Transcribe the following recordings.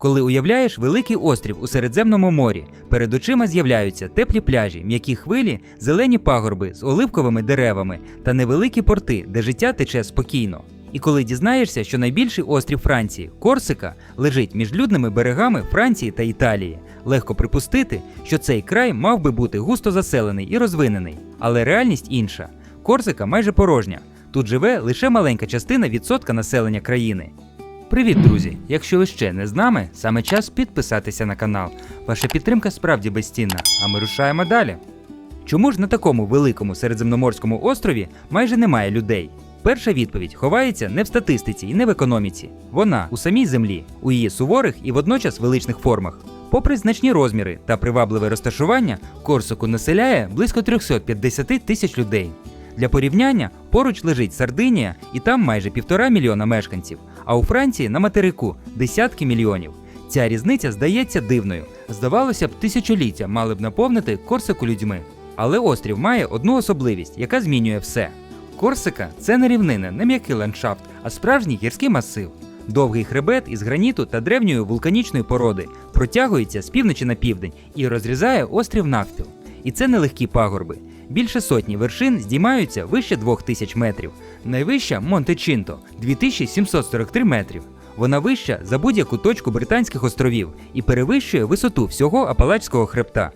Коли уявляєш великий острів у Середземному морі, перед очима з'являються теплі пляжі, м'які хвилі, зелені пагорби з оливковими деревами та невеликі порти, де життя тече спокійно. І коли дізнаєшся, що найбільший острів Франції, Корсика, лежить між людними берегами Франції та Італії, легко припустити, що цей край мав би бути густо заселений і розвинений. Але реальність інша. Корсика майже порожня. Тут живе лише маленька частина відсотка населення країни. Привіт, друзі! Якщо ви ще не з нами, саме час підписатися на канал. Ваша підтримка справді безцінна, а ми рушаємо далі. Чому ж на такому великому середземноморському острові майже немає людей? Перша відповідь ховається не в статистиці і не в економіці. Вона у самій землі, у її суворих і водночас величних формах. Попри значні розміри та привабливе розташування, Корсику населяє близько 350 тисяч людей. Для порівняння поруч лежить Сардинія, і там майже півтора мільйона мешканців, а у Франції на материку десятки мільйонів. Ця різниця здається дивною. Здавалося б, тисячоліття мали б наповнити Корсику людьми. Але острів має одну особливість, яка змінює все. Корсика це не рівнина, не м'який ландшафт, а справжній гірський масив. Довгий хребет із граніту та древньої вулканічної породи протягується з півночі на південь і розрізає острів навпіл. І це не легкі пагорби. Більше сотні вершин здіймаються вище 2000 метрів. Найвища Монте Чинто 2743 метрів. Вона вища за будь-яку точку Британських островів і перевищує висоту всього Апалачського хребта.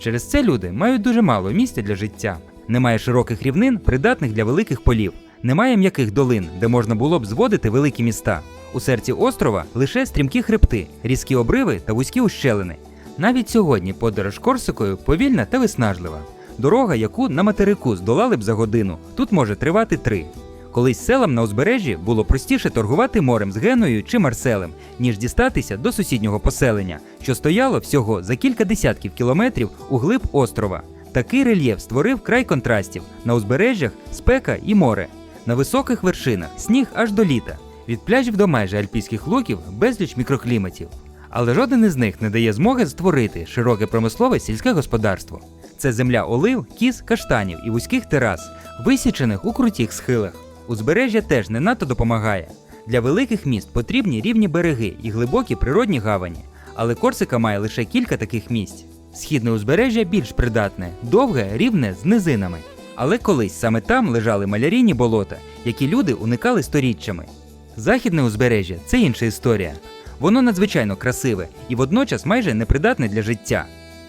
Через це люди мають дуже мало місця для життя. Немає широких рівнин, придатних для великих полів. Немає м'яких долин, де можна було б зводити великі міста. У серці острова лише стрімкі хребти, різкі обриви та вузькі ущелини. Навіть сьогодні подорож Корсикою повільна та виснажлива. Дорога, яку на материку здолали б за годину, тут може тривати три. Колись селам на узбережжі було простіше торгувати морем з Геною чи Марселем, ніж дістатися до сусіднього поселення, що стояло всього за кілька десятків кілометрів у глиб острова. Такий рельєф створив край контрастів на узбережжях спека і море. На високих вершинах сніг аж до літа. Від пляжів до майже альпійських луків безліч мікрокліматів. Але жоден із них не дає змоги створити широке промислове сільське господарство. Це земля олив, кіз, каштанів і вузьких терас, висічених у крутіх схилах. Узбережжя теж не надто допомагає. Для великих міст потрібні рівні береги і глибокі природні гавані, але Корсика має лише кілька таких місць. Східне узбережжя більш придатне, довге, рівне з низинами. Але колись саме там лежали малярійні болота, які люди уникали сторіччями. Західне узбережжя це інша історія. Воно надзвичайно красиве і водночас майже непридатне для життя.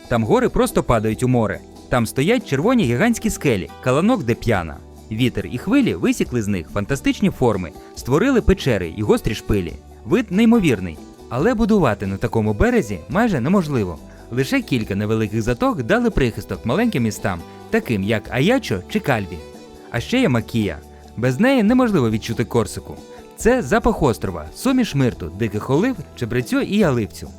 Там гори просто падають у море. Там стоять червоні гігантські скелі, каланок де п'яна. Вітер і хвилі висікли з них фантастичні форми, створили печери і гострі шпилі. Вид неймовірний, але будувати на такому березі майже неможливо. Лише кілька невеликих заток дали прихисток маленьким містам, таким як Аячо чи Кальві. А ще є Макія. Без неї неможливо відчути Корсику. Це запах острова, суміш мирту, диких олив, чебрецю і яливцю.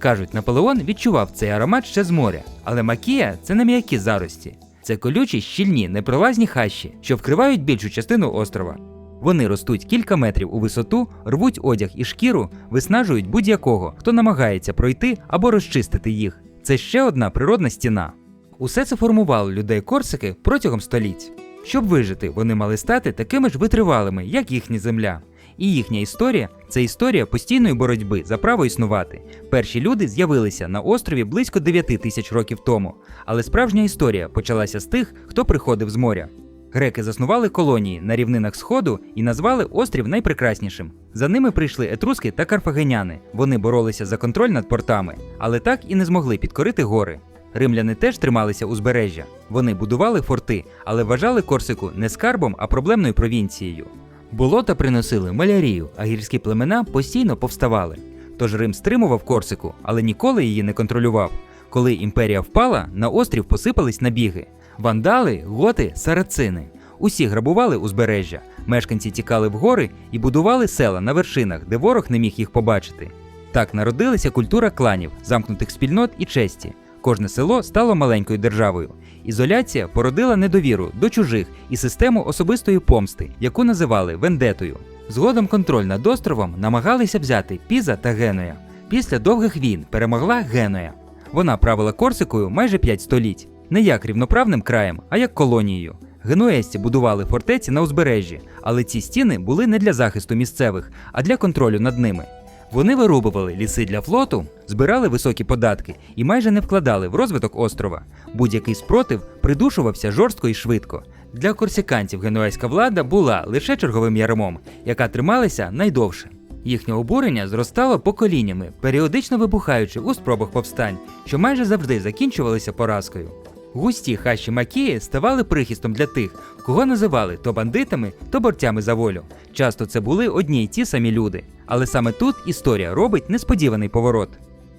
Кажуть, Наполеон відчував цей аромат ще з моря, але макія це не м'які зарості. Це колючі, щільні, непролазні хащі, що вкривають більшу частину острова. Вони ростуть кілька метрів у висоту, рвуть одяг і шкіру, виснажують будь-якого, хто намагається пройти або розчистити їх. Це ще одна природна стіна. Усе це формувало людей Корсики протягом століть. Щоб вижити, вони мали стати такими ж витривалими, як їхня земля. І їхня історія це історія постійної боротьби за право існувати. Перші люди з'явилися на острові близько 9 тисяч років тому, але справжня історія почалася з тих, хто приходив з моря. Греки заснували колонії на рівнинах Сходу і назвали острів найпрекраснішим. За ними прийшли етруски та карфагеняни. Вони боролися за контроль над портами, але так і не змогли підкорити гори. Римляни теж трималися узбережжя. Вони будували форти, але вважали Корсику не скарбом, а проблемною провінцією. Болота приносили малярію, а гірські племена постійно повставали. Тож Рим стримував Корсику, але ніколи її не контролював. Коли імперія впала, на острів посипались набіги. Вандали, готи, сарацини. Усі грабували узбережжя. Мешканці тікали в гори і будували села на вершинах, де ворог не міг їх побачити. Так народилася культура кланів, замкнутих спільнот і честі. Кожне село стало маленькою державою. Ізоляція породила недовіру до чужих і систему особистої помсти, яку називали вендетою. Згодом контроль над островом намагалися взяти Піза та Генуя. Після довгих війн перемогла Генуя. Вона правила Корсикою майже 5 століть, не як рівноправним краєм, а як колонією. Генуезці будували фортеці на узбережжі, але ці стіни були не для захисту місцевих, а для контролю над ними. Вони вирубували ліси для флоту, збирали високі податки і майже не вкладали в розвиток острова. Будь-який спротив придушувався жорстко і швидко. Для корсиканців генуезька влада була лише черговим ярмом, яка трималася найдовше. Їхнє обурення зростало поколіннями, періодично вибухаючи у спробах повстань, що майже завжди закінчувалися поразкою. Густі хащі Макії ставали прихистом для тих, кого називали то бандитами, то борцями за волю. Часто це були одні й ті самі люди. Але саме тут історія робить несподіваний поворот.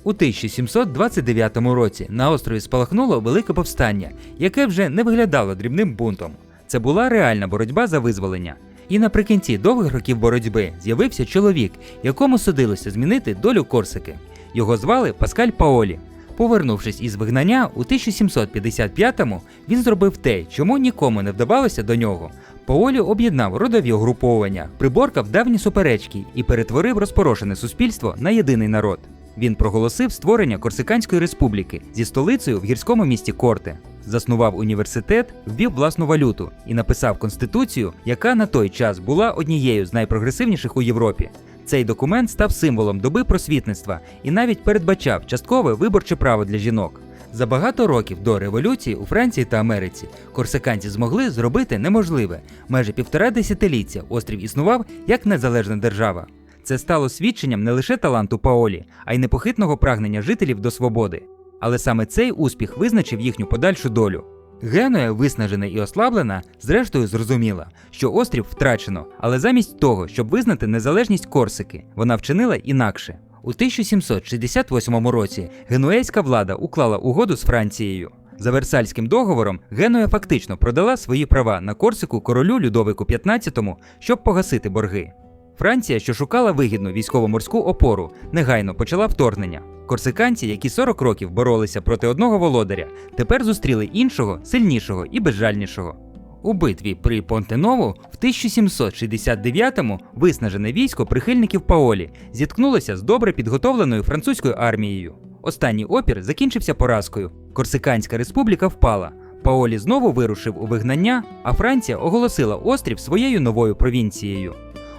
У 1729 році на острові спалахнуло велике повстання, яке вже не виглядало дрібним бунтом. Це була реальна боротьба за визволення. І наприкінці довгих років боротьби з'явився чоловік, якому судилося змінити долю Корсики. Його звали Паскаль Паолі. Повернувшись із вигнання, у 1755-му він зробив те, чому нікому не вдавалося до нього. Паолі об'єднав родові угруповання, приборкав давні суперечки і перетворив розпорошене суспільство на єдиний народ. Він проголосив створення Корсиканської республіки зі столицею в гірському місті Корте. Заснував університет, ввів власну валюту і написав конституцію, яка на той час була однією з найпрогресивніших у Європі. Цей документ став символом доби просвітництва і навіть передбачав часткове виборче право для жінок. За багато років до революції у Франції та Америці корсиканці змогли зробити неможливе. Майже півтора десятиліття острів існував як незалежна держава. Це стало свідченням не лише таланту Паолі, а й непохитного прагнення жителів до свободи. Але саме цей успіх визначив їхню подальшу долю. Генуя, виснажена і ослаблена, зрештою зрозуміла, що острів втрачено, але замість того, щоб визнати незалежність Корсики, вона вчинила інакше. У 1768 році генуейська влада уклала угоду з Францією. За Версальським договором Генуя фактично продала свої права на Корсику королю Людовику XV, щоб погасити борги. Франція, що шукала вигідну військово-морську опору, негайно почала вторгнення. Корсиканці, які 40 років боролися проти одного володаря, тепер зустріли іншого, сильнішого і безжальнішого. У битві при Понтенову в 1769-му виснажене військо прихильників Паолі зіткнулося з добре підготовленою французькою армією. Останній опір закінчився поразкою. Корсиканська республіка впала. Паолі знову вирушив у вигнання, а Франція оголосила острів своєю новою провінцією.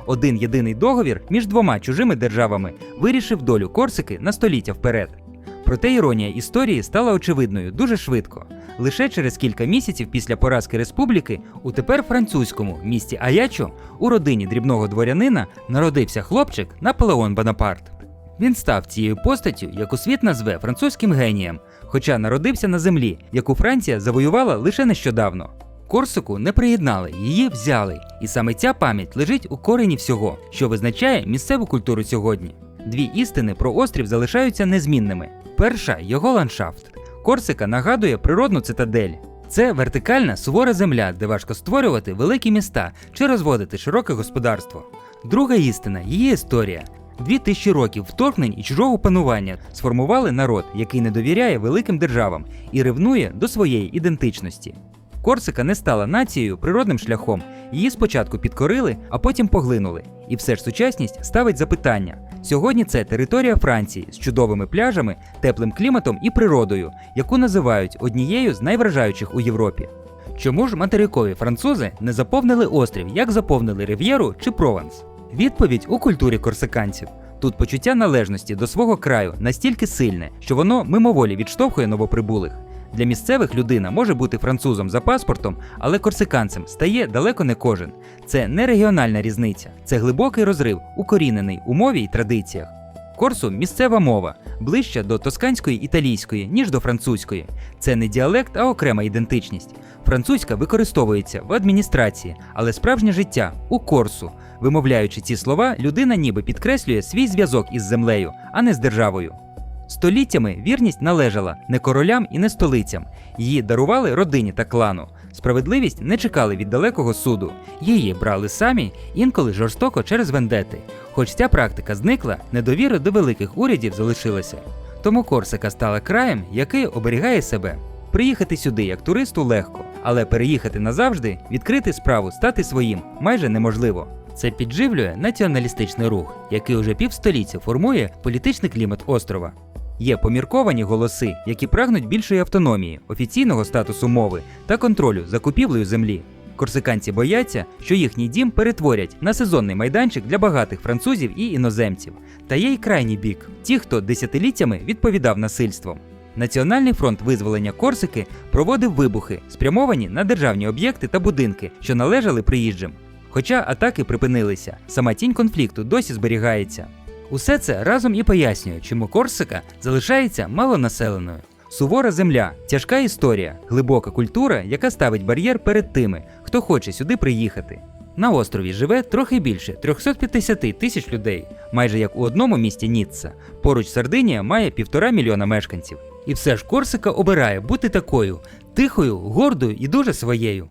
Один єдиний договір між двома чужими державами вирішив долю Корсики на століття вперед. Проте іронія історії стала очевидною дуже швидко. Лише через кілька місяців після поразки республіки у тепер французькому місті Аячо у родині дрібного дворянина народився хлопчик Наполеон Бонапарт. Він став цією постаттю, яку світ назве французьким генієм, хоча народився на землі, яку Франція завоювала лише нещодавно. Корсику не приєднали, її взяли, і саме ця пам'ять лежить у корені всього, що визначає місцеву культуру сьогодні. Дві істини про острів залишаються незмінними. Перша його ландшафт. Корсика нагадує природну цитадель. Це вертикальна сувора земля, де важко створювати великі міста чи розводити широке господарство. Друга істина її історія. Дві тисячі років вторгнень і чужого панування сформували народ, який не довіряє великим державам і ревнує до своєї ідентичності. Корсика не стала нацією природним шляхом. Її спочатку підкорили, а потім поглинули. І все ж сучасність ставить запитання. Сьогодні це територія Франції з чудовими пляжами, теплим кліматом і природою, яку називають однією з найвражаючих у Європі. Чому ж материкові французи не заповнили острів, як заповнили Рив'єру чи Прованс? Відповідь у культурі корсиканців. Тут почуття належності до свого краю настільки сильне, що воно мимоволі відштовхує новоприбулих. Для місцевих людина може бути французом за паспортом, але корсиканцем стає далеко не кожен. Це не регіональна різниця, це глибокий розрив, укорінений у мові й традиціях. Корсу місцева мова, ближча до тосканської італійської, ніж до французької. Це не діалект, а окрема ідентичність. Французька використовується в адміністрації, але справжнє життя у корсу. Вимовляючи ці слова, людина ніби підкреслює свій зв'язок із землею, а не з державою. Століттями вірність належала не королям і не столицям. Її дарували родині та клану. Справедливість не чекали від далекого суду. Її брали самі, інколи жорстоко через вендети. Хоч ця практика зникла, недовіра до великих урядів залишилася. Тому Корсика стала краєм, який оберігає себе. Приїхати сюди як туристу легко, але переїхати назавжди, відкрити справу, стати своїм майже неможливо. Це підживлює націоналістичний рух, який уже півстоліття формує політичний клімат острова. Є помірковані голоси, які прагнуть більшої автономії, офіційного статусу мови та контролю за купівлею землі. корсиканці бояться, що їхній дім перетворять на сезонний майданчик для багатих французів і іноземців. Та є й крайній бік ті, хто десятиліттями відповідав насильством. Національний фронт визволення Корсики проводив вибухи, спрямовані на державні об'єкти та будинки, що належали приїжджим. Хоча атаки припинилися, сама тінь конфлікту досі зберігається. Усе це разом і пояснює, чому Корсика залишається малонаселеною. Сувора земля, тяжка історія, глибока культура, яка ставить бар'єр перед тими, хто хоче сюди приїхати. На острові живе трохи більше 350 тисяч людей, майже як у одному місті Ніцца. Поруч Сардинія має півтора мільйона мешканців. І все ж Корсика обирає бути такою тихою, гордою і дуже своєю.